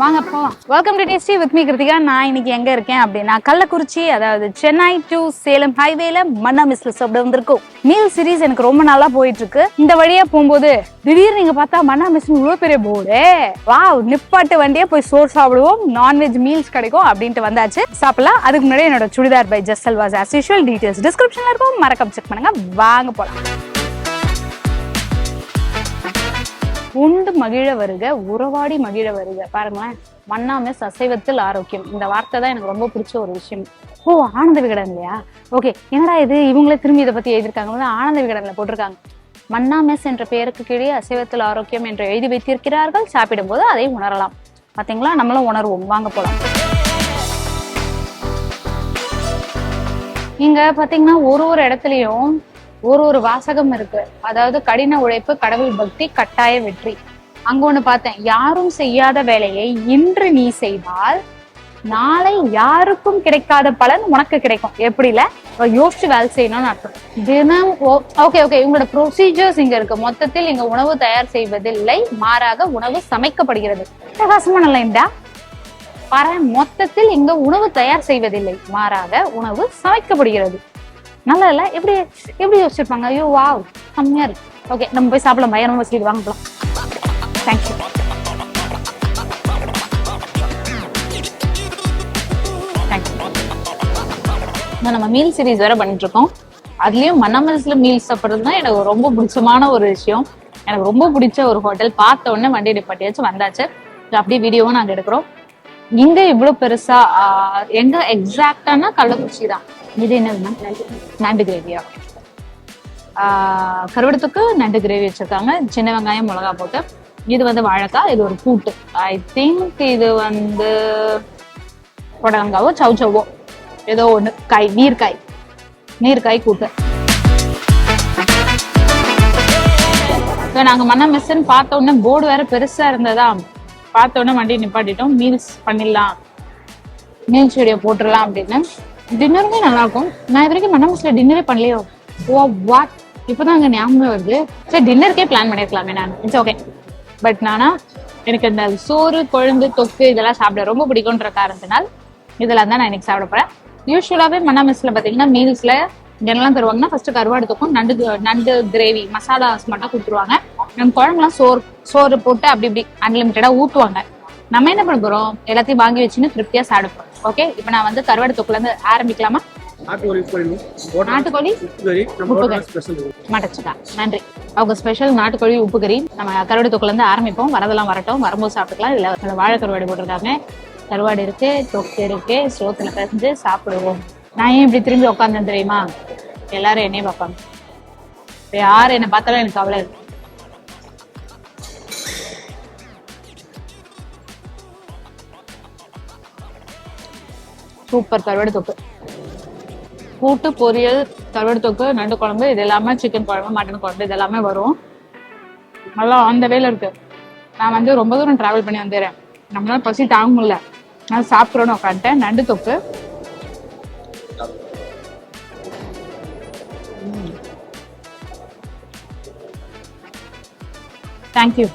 வாங்க போகலாம் welcome to tasty with me Krithika நான் இன்னைக்கு எங்க இருக்கேன் அப்படின்னா கள்ளக்குறிச்சி அதாவது சென்னை டு சேலம் ஹைவேல மன்னா மிஸ்ல சாப்பிட வந்திருக்கோம். மீல் சீரிஸ் எனக்கு ரொம்ப நாளா போயிட்டு இருக்கு இந்த வழியா போகும்போது திடீர்னு நீங்க பார்த்தா மன்னா மிஸ் இவ்வளவு பெரிய போர்டு வாவ் நிப்பாட்டு வண்டியே போய் சோர் சாப்பிடுவோம். நான்வெஜ் மீல்ஸ் கிடைக்கும் அப்படின்ட்டு வந்தாச்சு. சாப்பிடலாம். அதுக்கு முன்னாடி என்னோட churidar by just always as usual details டிஸ்கிரிப்ஷன்ல இருக்கும். மறக்காம செக் பண்ணுங்க. வாங்க போலாம். உண்டு மகிழ வருக உறவாடி மகிழ வருக. பாருங்களேன் மன்னா சசைவத்தில் அசைவத்தில் ஆரோக்கியம். இந்த வார்த்தை தான் எனக்கு ரொம்ப பிடிச்ச ஒரு விஷயம். ஓ ஆனந்த விகடன் இல்லையா? ஓகே என்னடா இது? இவங்களே திரும்பி இதை பத்தி எழுதியிருக்காங்க ஆனந்த விகடன்ல போட்டிருக்காங்க. மன்னா மெஸ் என்ற பெயருக்கு கீழே அசைவத்தில் ஆரோக்கியம் என்று எழுதி வைத்திருக்கிறார்கள். சாப்பிடும்போது அதை உணரலாம். பாத்தீங்களா? நம்மளும் உணர்வோம். வாங்க போலாம். இங்க பாத்தீங்கன்னா ஒரு ஒரு இடத்துலயும் ஒரு ஒரு வாசகம் இருக்கு. அதாவது கடின உழைப்பு கடவுள் பக்தி கட்டாய வெற்றி. அங்க ஒண்ணு பார்த்தேன். யாரும் செய்யாத வேலையை இன்று நீ செய்தால் நாளை யாருக்கும் கிடைக்காத பலன் உனக்கு கிடைக்கும். எப்படில யோசிச்சு வேலை செய்யணும்னு அர்த்தம். தினம் ஓகே ஓகே இவங்களோட ப்ரொசீஜர்ஸ் இங்க இருக்கு. மொத்தத்தில் இங்க உணவு தயார் செய்வதில்லை. மாறாக உணவு சமைக்கப்படுகிறது. பிரகாசமான லைன்டா பாரு மொத்தத்தில் இங்க உணவு தயார் செய்வதில்லை. மாறாக உணவு சமைக்கப்படுகிறது. நல்லா இல்லை எப்படி எப்படி யோசிச்சிருப்பாங்க? ஐயோ வாவ் கம்மியாக இருக்கு. ஓகே நம்ம போய் சாப்பிடலாம். பையன் நம்ம வாங்க வாங்கலாம் தேங்க்யூ தேங்க்யூ நம்ம மீல் சீரிஸ் வேற பண்ணிட்டு இருக்கோம் அதுலயும் மன்னமல்ஸ்ல மீல் சாப்பிட்றது தான் எனக்கு ரொம்ப பிடிச்சமான ஒரு விஷயம். எனக்கு ரொம்ப பிடிச்ச ஒரு ஹோட்டல் பார்த்த உடனே வண்டி நிப்பாட்டியாச்சு வந்தாச்சு. அப்படியே வீடியோவும் நாங்கள் எடுக்கிறோம். இங்க இவ்வளவு பெருசா எங்க எக்ஸாக்டானா கள்ளக்குறிச்சி தான். இது என்ன நண்டு கிரேவியா கருவடத்துக்கு நண்டு கிரேவி வச்சிருக்காங்க. சின்ன வெங்காயம் மிளகா போட்டு. இது வந்து வாழைக்காய் இது ஒரு கூட்டு. ஐ திங்க் இது வந்து புடலங்காவோ சவு சவ்வோ ஏதோ ஒன்று காய் நீர்காய் நீர்காய் கூட்டு. So, நாங்கள் மன்ன மெஸ்ஸுன்னு பார்த்தோன்னே போர்டு வேற பெருசாக இருந்ததா? பார்த்தோன்னே வண்டி நிப்பாட்டிட்டோம். மீல்ஸ் பண்ணிடலாம். மீல்ஸ் வீடியோ போட்டுடலாம் அப்படின்னு. டின்னருமே நல்லா இருக்கும் நான் இது வரைக்கும் மன்ன டின்னரே பண்ணலையோ. ஓ வாட் இப்பதான் அங்க ஞாபகம் வருது. சரி டின்னருக்கே பிளான் பண்ணிருக்கலாமே நான். இட்ஸ் ஓகே பட் நானா எனக்கு இந்த சோறு குழம்பு தொக்கு இதெல்லாம் சாப்பிட ரொம்ப பிடிக்கும்ன்ற காரணத்தினால் இதெல்லாம் தான் நான் இன்னைக்கு சாப்பிட போறேன். யூஸ்வலாவே மன்னா பார்த்தீங்கன்னா பாத்தீங்கன்னா மீல்ஸ்ல என்னெல்லாம் தருவாங்கன்னா ஃபர்ஸ்ட் கருவாடு தொக்கும் நண்டு நண்டு கிரேவி மசாலாஸ் மட்டும் கொடுத்துருவாங்க. நம்ம குழம்புலாம் சோறு சோறு போட்டு அப்படி இப்படி அன்லிமிட்டடா ஊற்றுவாங்க நம்ம என்ன பண்ண போறோம்? எல்லாத்தையும் வாங்கி வச்சுன்னு திருப்தியா சாப்பிட போறோம். ஓகே இப்போ நான் வந்து கருவாடு தொக்குல இருந்து ஆரம்பிக்கலாமா நாட்டுக்கோழி மட்டச்சுக்கா நன்றி. அவங்க ஸ்பெஷல் நாட்டுக்கோழி உப்பு கறி. நம்ம கருவாடு தொக்குல இருந்து ஆரம்பிப்போம். வரதெல்லாம் வரட்டும். வரும்போது சாப்பிட்டுக்கலாம். இதுல வாழை கருவாடு போட்டிருக்காங்க. கருவாடு இருக்கு தொக்கு இருக்கு. சோத்துல பிசைஞ்சு சாப்பிடுவோம். நான் ஏன் இப்படி திரும்பி உட்காந்தேன் தெரியுமா? எல்லாரும் என்னையே பார்ப்பாங்க. யார் என்னை பார்த்தாலும் எனக்கு கவலை இருக்கு. சூப்பர் கருவாடு தொக்கு. கூட்டு பொரியல் கருவாடு தொக்கு நண்டு குழம்பு இது எல்லாமே சிக்கன் குழம்பு மட்டன் குழம்பு இது எல்லாமே வரும். நல்லா அந்த வேல இருக்கு. நான் வந்து ரொம்ப தூரம் டிராவல் பண்ணி வந்துடுறேன் நம்மளால பசி தாங்க முடியல. நான் சாப்பிட்றோன்னு உட்காந்துட்டேன். நண்டு தொக்கு. தேங்க்யூ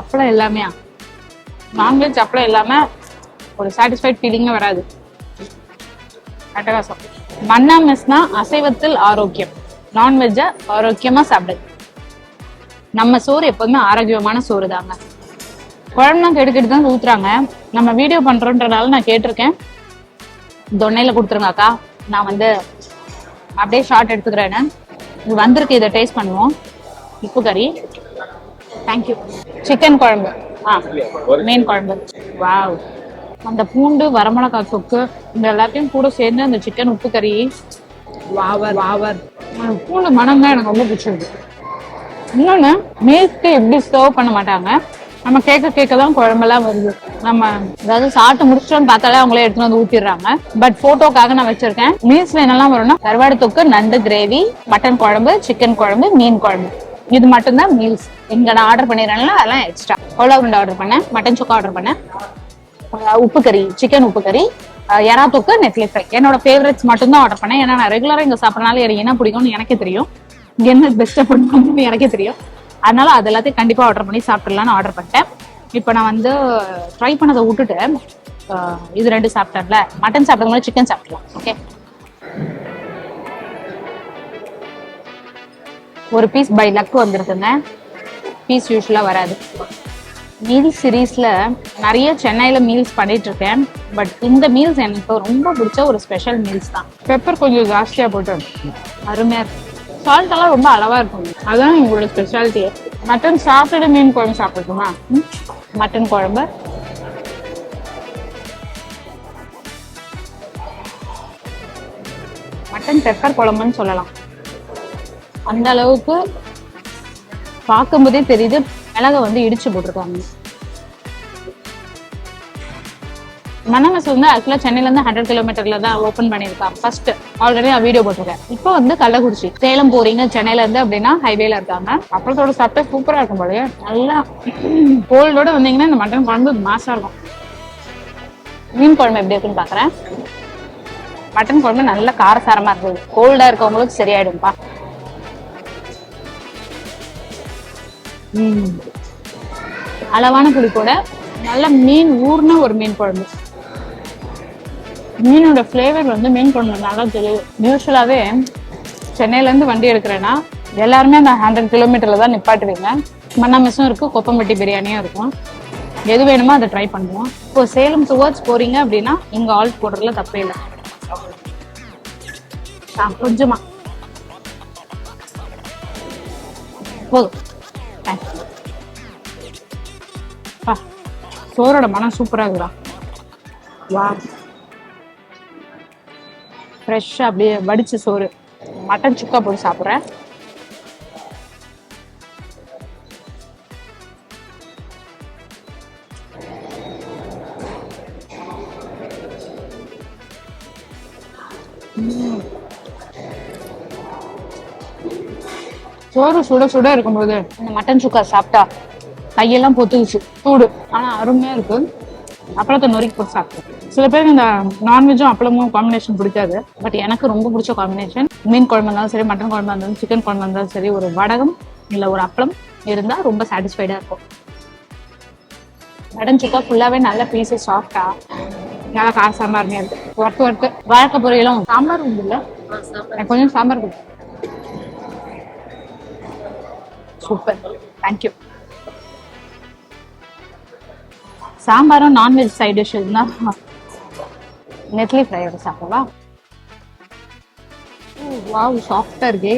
அப்பளம் எல்லாமே. நான்வெஜ் அப்பளம் இல்லாம ஒரு சாட்டிஸ்ஃபைட் ஃபீலிங்கே வராது. அட்டகாசம். மன்னா மெஸ்னா அசைவத்தில் ஆரோக்கியம். நான்வெஜ்ஜை ஆரோக்கியமா சாப்பிடு. நம்ம சோறு எப்போதுமே ஆரோக்கியமான சோறு தாங்க குழம்புலாம் கெடுக்கிட்டு தான் ஊத்துறாங்க. நம்ம வீடியோ பண்றோன்றனால நான் கேட்டிருக்கேன். தொன்னையில கொடுத்துருங்க அக்கா. நான் வந்து அப்படியே ஷார்ட் எடுத்துக்கிறேன்னு. இது வந்திருக்கு இதை டேஸ்ட் பண்ணுவோம். உப்பு கறி. தேங்க்யூ சிக்கன் குழம்பு. ஆ மீன் குழம்பு. வாவ் அந்த பூண்டு வரமிளகாய் தொக்கு இந்த எல்லாத்தையும் கூட சேர்ந்து அந்த சிக்கன் உப்பு கறி வாவர். வாவர் பூண்டு மனம் தான் எனக்கு ரொம்ப பிடிச்சிருக்கு இன்னொன்னு மீல்ஸ்க்கு எப்படி சர்வ் பண்ண மாட்டாங்க? நம்ம கேட்க கேட்க தான் குழம்பெல்லாம் வருது. நம்ம அதாவது சாப்பிட்டு முடிச்சிட்டோம்னு பார்த்தாலே அவங்களே எடுத்துட்டு வந்து ஊத்திடுறாங்க. பட் போட்டோக்காக நான் வச்சிருக்கேன். மீல்ஸ்ல என்னெல்லாம் வரும்னா கருவாடு தொக்கு நண்டு கிரேவி மட்டன் குழம்பு சிக்கன் குழம்பு மீன் குழம்பு. இது மட்டும்தான் மீல்ஸ். இங்க நான் ஆர்டர் பண்ணிடுறேன்ல அதெல்லாம் எக்ஸ்ட்ரா கோலா உருண்டை ஆர்டர் பண்ணேன் மட்டன் சுக்கா ஆர்டர் பண்ணேன். உப்பு கறி சிக்கன் உப்பு கறி எறா தொக்கு நெட்லி ஃப்ரை என்னோட ஃபேவரட்ஸ் மட்டும் தான் ஆர்டர் பண்ணேன். ஏன்னா நான் ரெகுலரா இங்க சாப்பிடறனால எனக்கு என்ன பிடிக்கும்னு எனக்கே தெரியும். இங்க என்ன பெஸ்ட்டாக பண்ணணும்னு எனக்கே தெரியும். அதனால அது எல்லாத்தையும் கண்டிப்பா ஆர்டர் பண்ணி சாப்பிடலாம்னு ஆர்டர் பண்ணிட்டேன். இப்போ நான் வந்து ட்ரை பண்ணதை விட்டுட்டு இது ரெண்டு சாப்பிட்டேன்ல. மட்டன் சாப்பிட்டது சிக்கன் சாப்பிடலாம். ஓகே ஒரு பீஸ் பை லக் வந்துருக்குங்க. பீஸ் யூஸ்வலாக வராது. மீல் சீரீஸில் நிறைய சென்னையில் மீல்ஸ் பண்ணிட்டு இருக்கேன் பட் இந்த மீல்ஸ் எனக்கு ரொம்ப பிடிச்ச ஒரு ஸ்பெஷல் மீல்ஸ் தான். பெப்பர் கொஞ்சம் ஜாஸ்தியாக போட்டு அருமையா இருக்கும். சால்ட் எல்லாம் ரொம்ப அளவா இருக்கும். அதான் உங்களோட ஸ்பெஷாலிட்டியே மட்டன் சாப்பிட்டுட்டு மீன் குழம்பு சாப்பிட்டுமா மட்டன் குழம்பு. மட்டன் பெப்பர் குழம்புன்னு சொல்லலாம். அந்த அளவுக்கு பார்க்கும்போதே தெரியுது மிளகை வந்து இடிச்சு போட்டிருக்காங்க. மனமஸ் வந்து ஆக்சுவலா சென்னையில இருந்து ஹண்ட்ரட் கிலோமீட்டர்ல தான் ஓபன் பண்ணியிருக்காங்க ஃபர்ஸ்ட் ஆல்ரெடி நான் வீடியோ போட்டிருக்கேன். இப்போ வந்து கள்ளக்குறிச்சி சேலம் போறீங்க சென்னையில இருந்து அப்படின்னா ஹைவேல இருக்காங்க. அப்பளத்தோட சாப்பிட்டா சூப்பரா இருக்கும் போலயே. நல்லா கோல்டோட வந்தீங்கன்னா இந்த மட்டன் குழம்பு மாசா இருக்கும். மீன் குழம்பு எப்படி இருக்குன்னு பாக்குறேன். மட்டன் குழம்பு நல்ல காரசாரமா இருக்குது கோல்டா இருக்கவங்களுக்கு சரியாயிடும்பா அளவான புளிப்போட நல்ல மீன் ஊர்ன ஒரு மீன் குழம்பு. மீனோட ஃப்ளேவர் வந்து மீன் குழம்பு நல்லா தெரியுது. யூஸ்வலாகவே சென்னையிலேருந்து வண்டி எடுக்கிறேன்னா எல்லாருமே அந்த ஹண்ட்ரட் கிலோமீட்டரில் தான் நிப்பாட்டுவீங்க. மன்னா மெஸ்ஸும் இருக்கும் கொப்பம்பட்டி பிரியாணியும் இருக்கும். எது வேணுமோ அதை ட்ரை பண்ணுவோம். இப்போ சேலம் டுவர்ட்ஸ் போகிறீங்க அப்படின்னா இங்கே ஆல்ட் போடுறதுல தப்பே இல்லை. ஆ, கொஞ்சமா. போதும். Thanks. சோறோட மனம் சூப்பரா இருக்குடா. வா. ஃப்ரெஷ்ஷாக அப்படியே வடிச்ச சோறு. மட்டன் சுக்கா போட்டு சாப்பிட்றேன். சோறு சுட சுட இருக்கும்போது இந்த மட்டன் சுக்கா சாப்பிட்டா கையெல்லாம் பொத்துக்குச்சு சூடு. ஆனா அருமையா இருக்கு. அப்பளத்தை நொறுக்கி போட்டு சாப்பிட்டேன். சில பேருக்கு இந்த நான்வெஜ்ஜும் அப்பளமும் காம்பினேஷன் பிடிக்காது. பட் எனக்கு ரொம்ப பிடிச்ச காம்பினேஷன் மீன் குழம்பு இருந்தாலும் சரி மட்டன் குழம்பு இருந்தாலும் சிக்கன் குழம்பு இருந்தாலும் சரி ஒரு வடகம் இல்ல ஒரு அப்பளம் இருந்தா ரொம்ப சாட்டிஸ்ஃபைடா இருக்கும். மட்டன் சுக்கா ஃபுல்லாவே நல்ல பீஸஸ் சாஃப்டா நல்லா காரசாரமா அருமையா இருக்கு. ஒர்த்து ஒர்த்து வாழைக்க பொரியலும் சாம்பார் உண்டு இல்ல எனக்கு கொஞ்சம் சாம்பார் கொடுக்கும் சூப்பர் தேங்க்யூ சாம்பாரும் நான்வெஜ் சைட் டிஷ் இருந்தா நெட்லி ஃப்ரையோட சாப்பிடவா வாவ் சாஃப்டா இருக்கே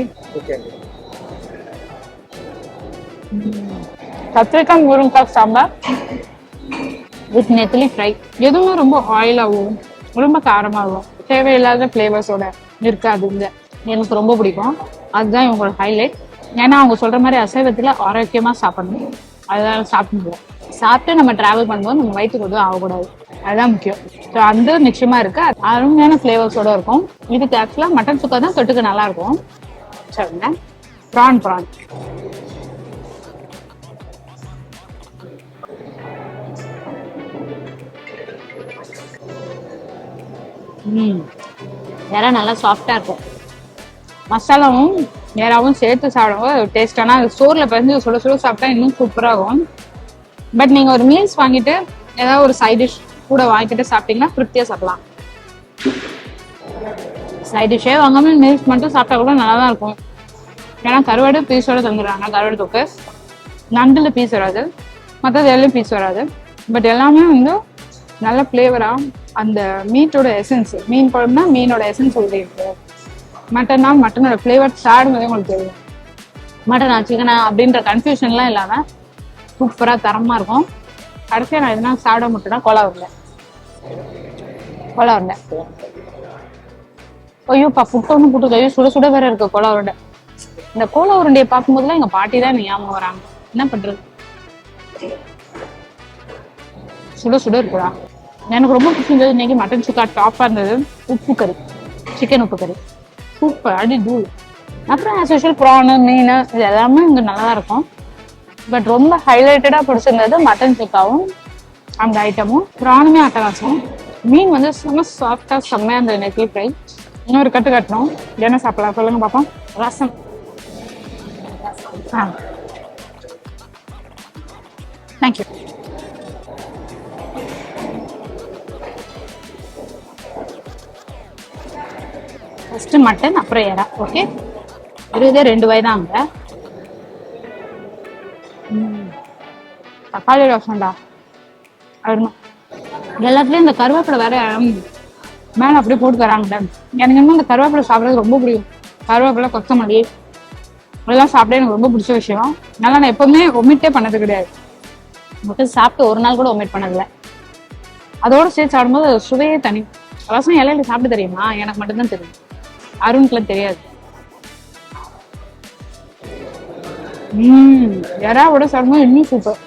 கத்திரிக்காய் முருங்கைக்காய் சாம்பார் வித் நெத்திலி ஃப்ரை எதுவுமே ரொம்ப ஆயிலாகவும் ரொம்ப காரமாகவும் தேவையில்லாத ஃப்ளேவர்ஸோட இருக்காது இங்க எனக்கு ரொம்ப பிடிக்கும். அதுதான் இவங்களோட ஹைலைட் ஏன்னா அவங்க சொல்ற மாதிரி அசைவத்துல ஆரோக்கியமா சாப்பிடணும். அதனால சாப்பிடுவோம் சாப்பிட்டு நம்ம டிராவல் பண்ணும்போது நம்ம வயிற்றுக்கு எதுவும் ஆகக்கூடாது. அதுதான் முக்கியம். ஸோ அந்த நிச்சயமா இருக்கு. அருமையான ஃப்ளேவர்ஸோட இருக்கும். இதுக்கு ஆக்சுவலாக மட்டன் சுக்கா தான் தொட்டுக்கு நல்லா இருக்கும் சரிங்க. ப்ரான் ப்ரான் ம். இறா நல்லா சாஃப்டாக இருக்கும். மசாலாவும் நேராகவும் சேர்த்து சாப்பிடும்போது ஆனால் சோரில் பிறந்து சுட சுட சாப்பிட்டா இன்னும் சூப்பராகும் பட் நீங்கள் ஒரு மீல்ஸ் வாங்கிட்டு ஏதாவது ஒரு சைட் டிஷ் கூட வாங்கிட்டு சாப்பிட்டீங்கன்னா திருப்தியாக சாப்பிடலாம். சைட் டிஷ்ஷே வாங்காமல் மீல்ஸ் மட்டும் சாப்பிட்டா கூட நல்லா தான் இருக்கும். ஏன்னா கருவாடு பீஸோட தந்துடுறாங்க. கருவாடு தொக்கு. நண்டில் பீஸ் வராது. மற்றது எல்லாம் பீஸ் வராது. பட் எல்லாமே வந்து நல்ல ஃப்ளேவராக அந்த மீட்டோட எசன்ஸ் மீன் குழம்புனா மீனோட எசன்ஸ் சொல்லிட்டு இருக்கு மட்டன்னா மட்டனோட ஃப்ளேவர் சாடும்போதே உங்களுக்கு தெரியும். மட்டனா சிக்கனா அப்படின்ற கன்ஃபியூஷன்லாம் இல்லாம சூப்பராக தரமா இருக்கும். கடைசியா நான் எதுனா சாப்பிட மட்டும்னா கோலா உருண்டை. கோலா உருண்டை. ஐயோப்பா புட்டு ஒன்று புட்டு ஐயோ சுட சுட வேற இருக்கு கோலா உருண்டை. இந்த கோலா உருண்டையை பார்க்கும்போதுலாம் எங்க பாட்டி தான் ஞாபகம் வராங்க. என்ன பண்றது? சுட சுட இருக்குடா. எனக்கு ரொம்ப பிடிச்சிருந்தது இன்னைக்கு மட்டன் சுக்கா டாப்பாக இருந்தது. உப்பு கறி. சிக்கன் உப்பு கறி. சூப்பர் அடி தூள் அப்புறம் ஆஸ் யூஷுவல் ப்ரானு மீன் இது எல்லாமே இங்கே நல்லா தான் இருக்கும் பட் ரொம்ப ஹைலைட்டடாக பிடிச்சிருந்தது மட்டன் சுக்காவும் அந்த ஐட்டமும் ப்ரானுமே அட்டகாசம். மீன் வந்து செம்ம சாஃப்டாக செம்மையாக இருந்தது நெக்லி ஃப்ரை இன்னொரு கட்டு கட்டணும். என்ன சாப்பிடலாம்? சொல்லுங்க பார்ப்போம் ரசம். ஆ. தேங்க்யூ ஃபஸ்ட்டு மட்டன் அப்புறம் இறா ஓகே இருபதே ரெண்டு வயதான் அங்கே? தக்காளி ரசம்டா. அருமை. எல்லாத்துலேயும் இந்த கருவேப்பிலை வேற மேலே அப்படியே போட்டு தராங்க எனக்கு இன்னும் இந்த கருவேப்பிலை சாப்பிட்றது ரொம்ப பிடிக்கும். கருவேப்பிலை கொத்தமல்லி இதெல்லாம் சாப்பிட எனக்கு ரொம்ப பிடிச்ச விஷயம். அதனால நான் எப்பவுமே ஒமிட்டே பண்ணது கிடையாது. மட்டும் சாப்பிட்டு ஒரு நாள் கூட ஒமிட் பண்ணதில்லை. அதோட சேர்த்து சாப்பிடும்போது சுவையே தனி. ரசம் இலையில சாப்பிட்டு தெரியுமா? எனக்கு மட்டும்தான் தெரியும். அருணுக்குலாம் தெரியாது. உம் எறாவோட சாப்பிடும்போது இன்னும் சூப்பர்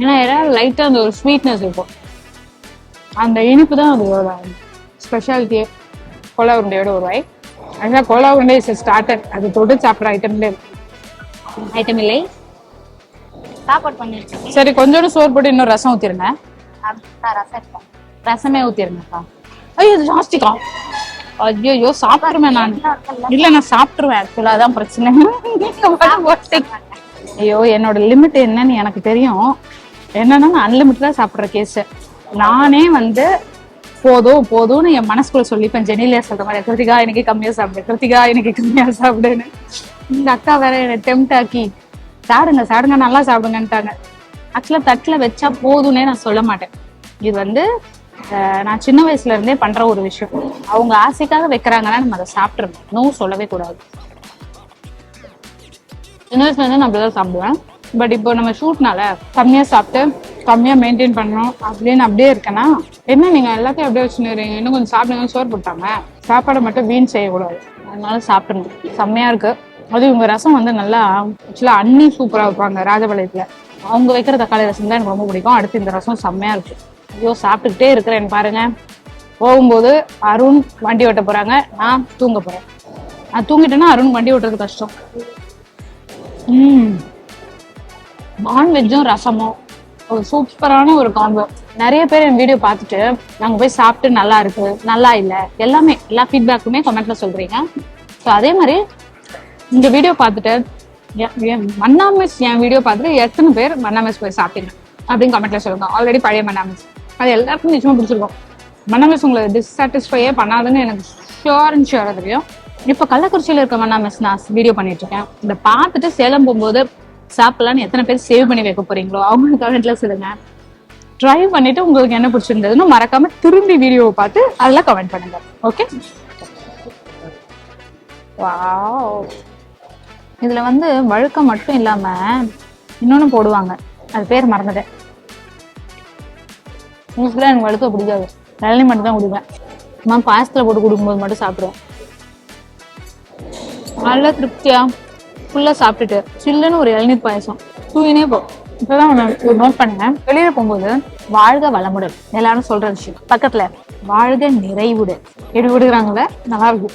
ஏன்னா எறா லைட்டா அந்த ஒரு ஸ்வீட்னஸ் இருக்கும். அந்த இனிப்பு தான் அதோட ஸ்பெஷாலிட்டியே கோலா உருண்டையோட ஒரு வாய். ஆக்சுவலாக கோலா உருண்டை இஸ் ஸ்டார்டர் அது தொட்டு சாப்பிட்ற ஐட்டம்ல ஐட்டம் இல்லை. சாப்பாடு பண்ணிருக்கேன் சரி கொஞ்சோண்டு சோறு போட்டு இன்னும் ரசம் ஊத்திருங்க. ரசம் ரசமே ஊத்திருங்கக்கா ஐயோ ஜாஸ்திக்கா. ஐயோ சாப்பிட்டுருவேன் நான். இல்ல? நான் சாப்பிட்டுருவேன் ஆக்சுவலா அதான் பிரச்சனை. ஐயோ என்னோட லிமிட் என்னன்னு எனக்கு தெரியும். என்னன்னா நான் அன்லிமிட்டடா சாப்பிடுற கேஸ் நானே வந்து போதும் போதும்னு என் மனசுக்குள்ள சொல்லிப்பேன். ஜெனிலியா சொல்ற மாதிரி கிருத்திகா எனக்கு கம்மியா சாப்பிடு கிருத்திகா எனக்கு கம்மியா சாப்பிடுன்னு. இந்த அக்கா வேற என்னை டெம்ட் ஆக்கி சாப்பிடுங்க சாப்பிடுங்க நல்லா சாப்பிடுங்கன்ட்டாங்க. ஆக்சுவலா தட்டுல வச்சா போதும்னே நான் சொல்ல மாட்டேன். இது வந்து நான் சின்ன வயசுல இருந்தே பண்ற ஒரு விஷயம். அவங்க ஆசைக்காக வைக்கிறாங்கன்னா நம்ம அதை சாப்பிட்றோம் நோ சொல்லவே கூடாது. சின்ன வயசுல இருந்து நான் அப்படிதான் சாப்பிடுவேன். பட் இப்போ நம்ம ஷூட்னால கம்மியா சாப்பிட்டு கம்மியா மெயின்டைன் பண்ணணும் அப்படின்னு அப்படியே இருக்கேன்னா என்ன நீங்க எல்லாத்தையும் அப்படியே வச்சுருக்கீங்க இன்னும் கொஞ்சம் சாப்பிடுங்க சோறு போட்டாங்க. சாப்பாடை மட்டும் வீண் செய்யக்கூடாது. அதனால சாப்பிடணும். செம்மையா இருக்கு. அது இவங்க ரசம் வந்து நல்லா ஆக்சுவலா அண்ணி சூப்பரா வைப்பாங்க ராஜபாளையத்துல. அவங்க வைக்கிற தக்காளி ரசம் தான் எனக்கு ரொம்ப பிடிக்கும். அடுத்து இந்த ரசம் செம்மையா இருக்கு. ஐயோ சாப்பிட்டுக்கிட்டே இருக்கிறேன் பாருங்க. போகும்போது அருண் வண்டி ஓட்ட போறாங்க. நான் தூங்க போறேன். நான் தூங்கிட்டேன்னா அருண் வண்டி ஓட்டுறது கஷ்டம். ம். நான்வெஜ்ஜும் ரசமும். ஒரு சூப்பரான ஒரு காம்போ நிறைய பேர் என் வீடியோ பார்த்துட்டு நாங்கள் போய் சாப்பிட்டு நல்லா இருக்கு. நல்லா இல்லை. எல்லாமே எல்லா ஃபீட்பேக்குமே கமெண்ட்ல சொல்றீங்க. ஸோ அதே மாதிரி இந்த வீடியோ பார்த்துட்டு எ- என் மன்னா மிஸ் என் வீடியோ பார்த்துட்டு எத்தனை பேர் மன்னா மிஸ் போய் சாப்பிட்டீங்க? அப்படின்னு கமெண்ட்ல சொல்லுங்க. ஆல்ரெடி பழைய மன்னா மிஸ் அது எல்லாருக்கும் நிச்சயமா பிடிச்சிருக்கும். மன்னா மிஸ் உங்களை டிஸ்சாட்டிஸ்ஃபையே பண்ணாதுன்னு எனக்கு ஷியோர் அண்ட் ஷியோராக தெரியும். இப்போ கள்ளக்குறிச்சியில் இருக்க மன்னா மிஸ் நான் வீடியோ பண்ணிட்டு இருக்கேன் இதை பார்த்துட்டு சேலம் போகும்போது சாப்பிட்லான்னு எத்தனை பேர் சேவ் பண்ணி வைக்க போறீங்களோ அவங்க கமெண்ட்ல சொல்லுங்க. ட்ரை பண்ணிட்டு உங்களுக்கு என்ன பிடிச்சிருந்ததுன்னு மறக்காம திரும்பி வீடியோவை பார்த்து அதில் கமெண்ட் பண்ணுங்க. ஓகே வாவ் இதில் வந்து வழுக்கம் மட்டும் இல்லாமல் இன்னொன்று போடுவாங்க. அது பேர் மறந்துட்டேன். மோஸ்ட்லியாக எனக்கு வழுக்க பிடிக்காது. இளநீ மட்டும் தான் குடிப்பேன். நான் பாயசத்தில் போட்டு கொடுக்கும்போது மட்டும் சாப்பிடுவேன். நல்லா திருப்தியா ஃபுல்லாக சாப்பிட்டுட்டு சில்லுன்னு ஒரு இளநீர் பாயசம். தூங்கினே போ. இப்பதான் ஒண்ணு நோட் பண்ணேன். வெளியில போகும்போது வாழ்க வளமுடன். எல்லாரும் சொல்கிற விஷயம். பக்கத்துல வாழ்க நிறைவுடன். எப்படி விடுகிறாங்களே நல்லா இருக்கு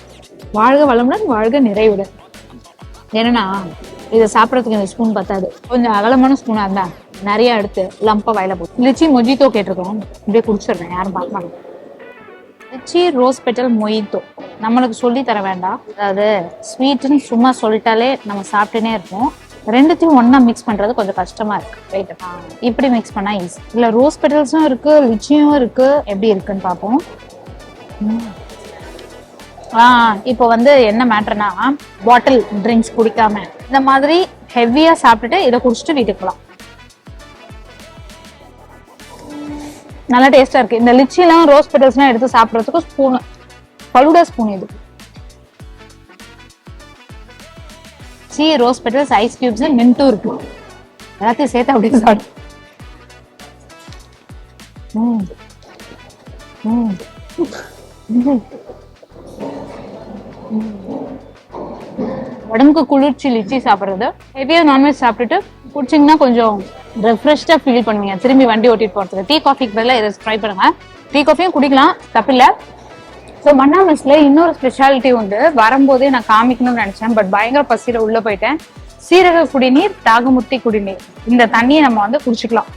வாழ்க வளமுடன் வாழ்க நிறைவுடன். என்னன்னா இதை சாப்பிட்றதுக்கு இந்த ஸ்பூன் பத்தாது. கொஞ்சம் அகலமான ஸ்பூனாக இருந்தா நிறைய எடுத்து லம்பா வயல போட்டு. லிச்சி மொஜித்தோ கேட்டிருக்கோம். இப்படியே குடிச்சிடுறேன் யாரும் பார்க்க மாட்டேன் லிச்சி ரோஸ் பெட்டல் மொய்த்தோ நம்மளுக்கு சொல்லி தர வேண்டாம். அதாவது ஸ்வீட்டுன்னு சும்மா சொல்லிட்டாலே நம்ம சாப்பிட்டுனே இருப்போம். ரெண்டுத்தையும் ஒன்றா மிக்ஸ் பண்றது கொஞ்சம் கஷ்டமா இருக்கு. ரைட் இப்படி மிக்ஸ் பண்ணா ஈஸி இல்ல ரோஸ் பெட்டல்ஸும் இருக்கு லிச்சியும் இருக்கு. எப்படி இருக்குன்னு பார்ப்போம். இப்போ வந்து என்ன மேட்டர்னா பாட்டில் ட்ரிங்க்ஸ் குடிக்காம. இந்த மாதிரி ஹெவியா சாப்பிட்டுட்டு இதை குடிச்சிட்டு வீட்டுக்கு போகலாம் நல்லா டேஸ்டா இருக்கு. இந்த லிச்சிலாம் ரோஸ் பெட்டல்ஸ்லாம் எடுத்து சாப்பிட்றதுக்கு ஸ்பூன் பலுடா ஸ்பூன் இது. சி ரோஸ் பெட்டல்ஸ் ஐஸ் கியூப்ஸ் மின்ட்டும் இருக்கு. எல்லாத்தையும் சேர்த்து அப்படியே சாப்பிடு. ம். ம். உடம்புக்கு குளிர்ச்சி லிச்சி சாப்பிட்றது. ஹெவியாக நான்வெஜ் சாப்பிட்டுட்டு குடிச்சிங்கன்னா கொஞ்சம் ரெஃப்ரெஷ்டாக ஃபீல் பண்ணுவீங்க. திரும்பி வண்டி ஓட்டிட்டு போகிறதுக்கு டீ காஃபிக்கு பதிலாக இதை ட்ரை பண்ணுங்கள் டீ காஃபியும் குடிக்கலாம். தப்பில்லை ஸோ மன்னா மெஸ்ல இன்னொரு ஸ்பெஷாலிட்டி உண்டு. வரும்போதே நான் காமிக்கணும்னு நினைச்சேன். பட் பயங்கர பசியில் உள்ளே போயிட்டேன். சீரக குடிநீர் தாகமுத்தி குடிநீர். இந்த தண்ணியை நம்ம வந்து குடிச்சுக்கலாம்.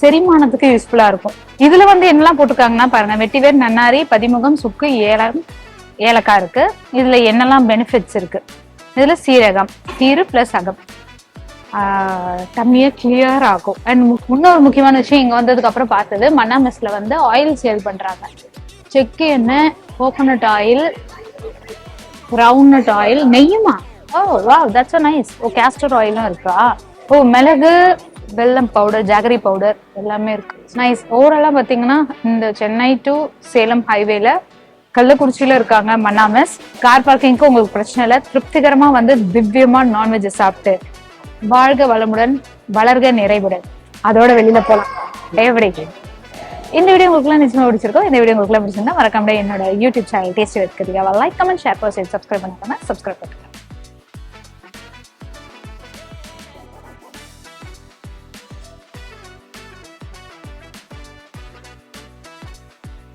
செரிமானத்துக்கு யூஸ்ஃபுல்லாக இருக்கும். இதில் வந்து என்னெல்லாம் போட்டிருக்காங்கன்னா பாருங்க. வெட்டிவேர் நன்னாரி பதிமுகம் சுக்கு ஏலம் ஏலக்காய் இருக்குது இதில் என்னெல்லாம் பெனிஃபிட்ஸ் இருக்குது இதில் சீரகம் சீரு ப்ளஸ் அகம். தம்மியாக கிளியர் ஆகும். அண்ட் இன்னொரு முக்கியமான விஷயம் இங்கே வந்ததுக்கப்புறம் பார்த்தது மன்னா மெஸ்ல வந்து ஆயில் சேல் பண்ணுறாங்க செக்கு எண்ணெய் கோகோனட் ஆயில் கிரவுண்ட் ஆயில் நெய்யுமா? ஓ வா தட்ஸ் நைஸ் ஓ கேஸ்டர் ஆயிலும் இருக்கா? ஓ மிளகு வெல்லம் பவுடர் ஜாகரி பவுடர் எல்லாமே இருக்கு. நைஸ் ஓவராலாக பார்த்தீங்கன்னா இந்த சென்னை டு சேலம் ஹைவேல கள்ளக்குறிச்சியில இருக்காங்க மன்னாமஸ். கார் பார்க்கிங்க்கு உங்களுக்கு பிரச்சனை இல்லை. திருப்திகரமா வந்து திவ்யமா நான்வெஜ் சாப்பிட்டு வாழ்க வளமுடன் வளர்க நிறைவுடன். அதோட வெளியில போலாம். எப்படி இந்த வீடியோ உங்களுக்கு நிச்சயமா பிடிச்சிருக்கோம் இந்த வீடியோ உங்களுக்கு பிடிச்சிருந்தா மறக்காம என்னோட யூடியூப் சேனல் டேஸ்ட் வைக்கிறதுக்கு like comment share person subscribe பண்ணிக்கோங்க சப்ஸ்கிரைப் பண்ணுங்க